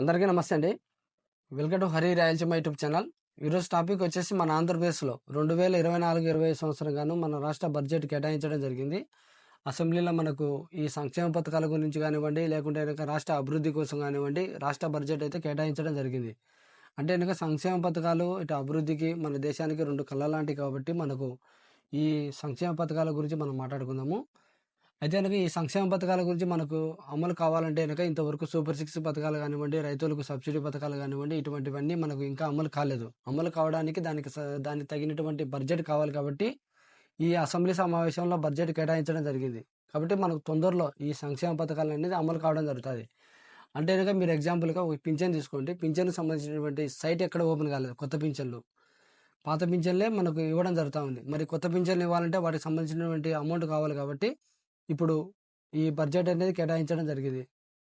అందరికీ నమస్తే అండి. Welcome to Hari Rayalaseema YouTube channel. ఈరోజు టాపిక్ వచ్చేసి మన ఆంధ్రప్రదేశ్లో రెండు వేల ఇరవై నాలుగు ఇరవై సంవత్సరం గాను మన రాష్ట్ర బడ్జెట్ కేటాయించడం జరిగింది. అసెంబ్లీలో మనకు ఈ సంక్షేమ పథకాల గురించి కానివ్వండి లేకుంటే కనుక రాష్ట్ర అభివృద్ధి కోసం కానివ్వండి రాష్ట్ర బడ్జెట్ అయితే కేటాయించడం జరిగింది. అంటే కనుక సంక్షేమ పథకాలు ఇటు అభివృద్ధికి మన దేశానికి రెండు కళ్ళ లాంటివి కాబట్టి మనకు ఈ సంక్షేమ పథకాల గురించి మనం మాట్లాడుకుందాము. అయితే కనుక ఈ సంక్షేమ పథకాల గురించి మనకు అమలు కావాలంటే కనుక ఇంతవరకు సూపర్ సిక్స్ పథకాలు కానివ్వండి రైతులకు సబ్సిడీ పథకాలు కానివ్వండి ఇటువంటివన్నీ మనకు ఇంకా అమలు కాలేదు. అమలు కావడానికి దానికి దానికి తగినటువంటి బడ్జెట్ కావాలి కాబట్టి ఈ అసెంబ్లీ సమావేశంలో బడ్జెట్ కేటాయించడం జరిగింది. కాబట్టి మనకు తొందరలో ఈ సంక్షేమ పథకాలు అనేది అమలు కావడం జరుగుతుంది. అంటే కనుక మీరు ఎగ్జాంపుల్గా ఒక పింఛన్ తీసుకోండి. పింఛన్కి సంబంధించినటువంటి సైట్ ఎక్కడ ఓపెన్ కాలేదు? కొత్త పింఛన్లు. పాత పింఛన్లే మనకు ఇవ్వడం జరుగుతూ ఉంది. మరి కొత్త పింఛన్లు ఇవ్వాలంటే వాటికి సంబంధించినటువంటి అమౌంట్ కావాలి కాబట్టి ఇప్పుడు ఈ బడ్జెట్ అనేది కేటాయించడం జరిగింది.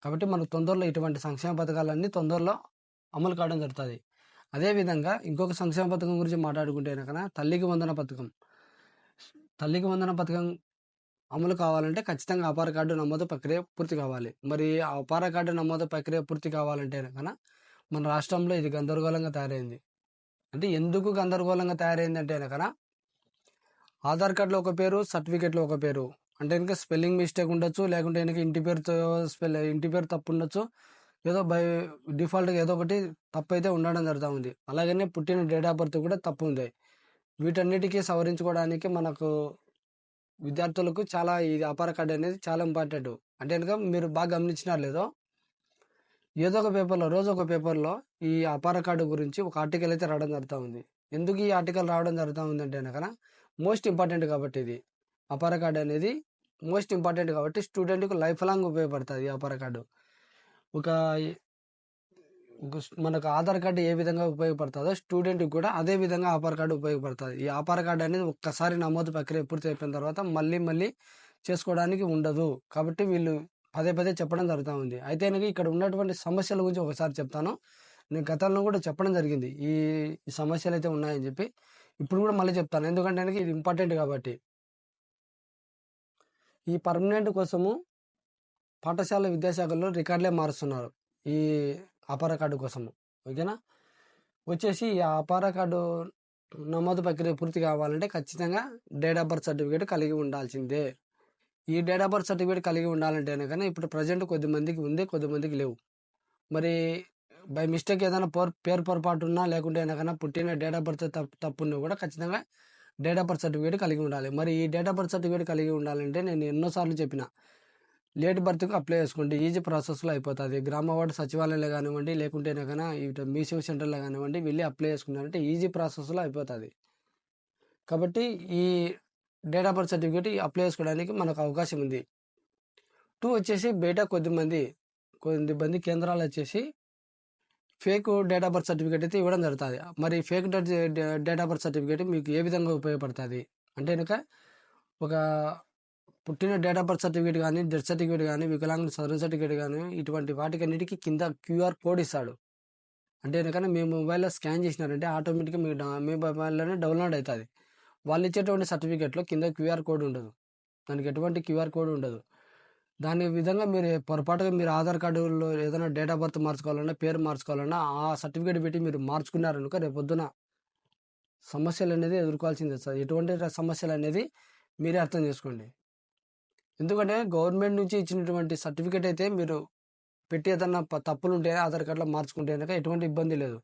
కాబట్టి మనకు తొందరలో ఇటువంటి సంక్షేమ పథకాలన్నీ తొందరలో అమలు కావడం జరుగుతుంది. అదేవిధంగా ఇంకొక సంక్షేమ పథకం గురించి మాట్లాడుకుంటే కనుక తల్లికి వందన పథకం. తల్లికి వందన పథకం అమలు కావాలంటే ఖచ్చితంగా అపార కార్డు నమోదు ప్రక్రియ పూర్తి కావాలి. మరి ఆ అపార కార్డు నమోదు ప్రక్రియ పూర్తి కావాలంటే కనుక మన రాష్ట్రంలో ఇది గందరగోళంగా తయారైంది. అంటే ఎందుకు గందరగోళంగా తయారైంది అంటే కనుక ఆధార్ కార్డులో ఒక పేరు సర్టిఫికేట్లో ఒక పేరు. అంటే ఇంకా స్పెల్లింగ్ మిస్టేక్ ఉండొచ్చు లేకుంటే వెనక ఇంటి పేరుతో స్పెల్ ఇంటి పేరు తప్పు ఉండొచ్చు ఏదో బై డిఫాల్ట్గా ఏదో ఒకటి తప్పు అయితే ఉండడం జరుగుతూ ఉంది అలాగనే పుట్టిన డేట్ ఆఫ్ బర్త్ కూడా తప్పు ఉంది వీటన్నిటికీ సవరించుకోవడానికి మనకు విద్యార్థులకు చాలా ఈ అపార కార్డు అనేది చాలా ఇంపార్టెంట్. అంటే కనుక మీరు బాగా గమనించినారు లేదో ఏదో ఒక పేపర్లో రోజు ఒక పేపర్లో ఈ అపార కార్డు గురించి ఒక ఆర్టికల్ అయితే రావడం జరుగుతూ ఉంది ఎందుకు ఈ ఆర్టికల్ రావడం జరుగుతూ ఉంది అంటే కనుక మోస్ట్ ఇంపార్టెంట్ కాబట్టి ఇది. అపార కార్డు అనేది మోస్ట్ ఇంపార్టెంట్ కాబట్టి స్టూడెంట్కి లైఫ్ లాంగ్ ఉపయోగపడుతుంది ఈ అపార కార్డు. ఒక మనకు ఆధార్ కార్డు ఏ విధంగా ఉపయోగపడుతుందో స్టూడెంట్కి కూడా అదే విధంగా ఆధార్ కార్డు ఉపయోగపడుతుంది. ఈ ఆధార్ కార్డు అనేది ఒక్కసారి నమోదు ప్రక్రియ పూర్తి అయిపోయిన తర్వాత మళ్ళీ మళ్ళీ చేసుకోవడానికి ఉండదు. కాబట్టి వీళ్ళు పదే పదే చెప్పడం జరుగుతూ ఉంది. అయితే నాకు ఇక్కడ ఉన్నటువంటి సమస్యల గురించి ఒకసారి చెప్తాను. నేను గతంలో కూడా చెప్పడం జరిగింది. ఈ సమస్యలు అయితే ఉన్నాయని చెప్పి ఇప్పుడు కూడా మళ్ళీ చెప్తాను. ఎందుకంటే ఇది ఇంపార్టెంట్ కాబట్టి. ఈ పర్మనెంట్ కోసము పాఠశాల విద్యాశాఖలో రికార్డులే మారుస్తున్నారు ఈ అపార కార్డు కోసము. ఓకేనా? వచ్చేసి ఈ అపార కార్డు నమోదు ప్రక్రియ పూర్తి కావాలంటే ఖచ్చితంగా డేట్ ఆఫ్ బర్త్ సర్టిఫికేట్ కలిగి ఉండాల్సిందే. ఈ డేట్ ఆఫ్ బర్త్ సర్టిఫికేట్ కలిగి ఉండాలంటే కానీ ఇప్పుడు ప్రజెంట్ కొద్ది మందికి ఉంది కొద్ది మందికి లేవు. మరి బై మిస్టేక్ ఏదైనా పేరు పేరు పొరపాటు ఉన్నా లేకుంటే ఏదైనా పుట్టిన డేట్ ఆఫ్ బర్త్ తప్పు తప్పున్నా కూడా ఖచ్చితంగా డేట్ ఆఫ్ బర్త్ సర్టిఫికేట్ కలిగి ఉండాలి. మరి ఈ డేట్ ఆఫ్ బర్త్ సర్టిఫికేట్ కలిగి ఉండాలంటే నేను ఎన్నోసార్లు చెప్పిన లేట్ బర్త్కు అప్లై చేసుకోండి. ఈజీ ప్రాసెస్లో అయిపోతుంది. గ్రామ వార్డు సచివాలయంలో కానివ్వండి లేకుంటేనే కన్నా ఇటు మీ సేవ సెంటర్లో కానివ్వండి వెళ్ళి అప్లై చేసుకున్నారంటే ఈజీ ప్రాసెస్లో అయిపోతుంది. కాబట్టి ఈ date of birth certificate apply చేసుకోవడానికి మనకు అవకాశం ఉంది. టూ వచ్చేసి బయట కొద్దిమంది కొద్దిమంది కేంద్రాలు వచ్చేసి fake date of birth certificate అయితే ఇవ్వడం జరుగుతుంది. మరి fake date of birth certificate మీకు ఏ విధంగా ఉపయోగపడుతుంది? అంటే కనుక ఒక పుట్టిన డేట్ ఆఫ్ బర్త్ సర్టిఫికేట్ కానీ డెత్ సర్టిఫికేట్ కానీ వికలాంగుల సదరన్ సర్టిఫికేట్ కానీ ఇటువంటి వాటికన్నిటికీ కింద క్యూఆర్ కోడ్ ఇస్తాడు. అంటే ఎందుకంటే మీ మొబైల్లో స్కాన్ చేసినారంటే ఆటోమేటిక్గా మీ మీ మొబైల్లోనే డౌన్లోడ్ అవుతుంది వాళ్ళు ఇచ్చేటువంటి సర్టిఫికేట్లో కింద క్యూఆర్ కోడ్ ఉండదు. దానికి ఎటువంటి క్యూఆర్ కోడ్ ఉండదు. దాని విధంగా మీరు పొరపాటుగా మీరు ఆధార్ కార్డులో ఏదైనా డేట్ ఆఫ్ బర్త్ మార్చుకోవాలన్నా పేరు మార్చుకోవాలన్నా ఆ సర్టిఫికేట్ పెట్టి మీరు మార్చుకున్నారనుక రేపు పొద్దున సమస్యలు అనేది ఎదుర్కోవాల్సిందే సార్. ఎటువంటి సమస్యలు అనేది మీరే అర్థం చేసుకోండి. ఎందుకంటే గవర్నమెంట్ నుంచి ఇచ్చినటువంటి సర్టిఫికేట్ అయితే మీరు పెట్టి ఏదన్నా తప్పులు ఉంటే ఆధార్ కార్డులో మార్చుకుంటే కనుక ఎటువంటి ఇబ్బంది లేదు.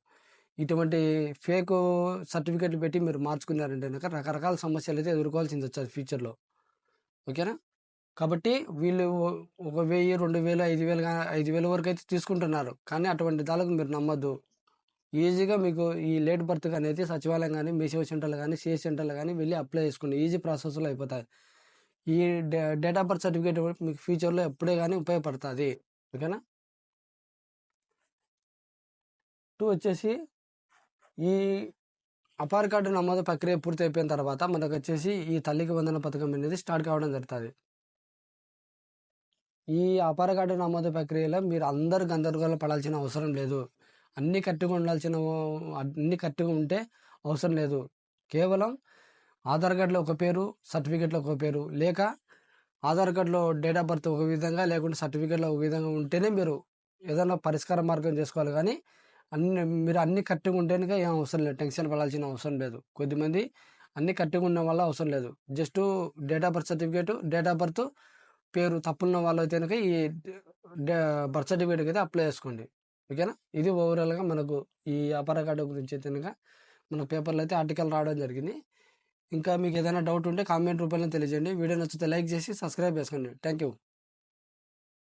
ఇటువంటి ఫేక్ సర్టిఫికేట్లు పెట్టి మీరు మార్చుకున్నారంటే కనుక రకరకాల సమస్యలు అయితే ఎదుర్కోవాల్సింది వచ్చారు ఫ్యూచర్లో. ఓకేనా? కాబట్టి వీళ్ళు ఒక వెయ్యి రెండు వేలు ఐదు వేలు ఐదు వేల వరకు అయితే తీసుకుంటున్నారు. కానీ అటువంటి దానికి మీరు నమ్మద్దు. ఈజీగా మీకు ఈ లేట్ బర్త్ కానీ అయితే సచివాలయం కానీ మీసేవ సెంటర్లు కానీ సిఎస్ సెంటర్లు కానీ వెళ్ళి అప్లై చేసుకోండి. ఈజీ ప్రాసెస్లో అయిపోతాయి ఈ da- date of birth certificate మీకు ఫ్యూచర్లో ఎప్పుడే కానీ ఉపయోగపడుతుంది. ఓకేనా? టూ వచ్చేసి ఈ అపార్ కార్డు నమోదు ప్రక్రియ పూర్తి అయిపోయిన తర్వాత మనకు వచ్చేసి ఈ తల్లికి వందన పథకం అనేది స్టార్ట్ కావడం జరుగుతుంది. ఈ అపార కార్డు నమోదు ప్రక్రియలో మీరు అందరు గందరగోళ పడాల్సిన అవసరం లేదు. అన్ని కట్టుగా ఉండాల్సిన అన్ని కట్టుగా ఉంటే అవసరం లేదు. కేవలం ఆధార్ కార్డులో ఒక పేరు సర్టిఫికేట్లో ఒక పేరు. లేక ఆధార్ కార్డులో డేట్ ఆఫ్ బర్త్ ఒక విధంగా లేకుంటే సర్టిఫికేట్లో ఒక విధంగా ఉంటేనే మీరు ఏదైనా పరిష్కార మార్గం చేసుకోవాలి. కానీ అన్ని మీరు అన్ని కట్టుగా ఉంటేనే ఏం అవసరం లేదు. టెన్షన్ పడాల్సిన అవసరం లేదు. కొద్దిమంది అన్ని కరెక్ట్గా ఉండడం వల్ల అవసరం లేదు. Just date of birth certificate date of birth పేరు తప్పున్న వాళ్ళు అయితే కనుక ఈ బర్త్ సర్టిఫికేట్కి అయితే అప్లై చేసుకోండి. ఓకేనా? ఇది ఓవరాల్గా మనకు ఈ వ్యాపార కార్డు గురించి అయితే కనుక మన పేపర్లో అయితే ఆర్టికల్ రావడం జరిగింది. ఇంకా మీకు ఏదైనా డౌట్ ఉంటే కామెంట్ రూపంలో తెలియజేయండి. వీడియో నచ్చితే లైక్ చేసి సబ్స్క్రైబ్ చేసుకోండి. Thank you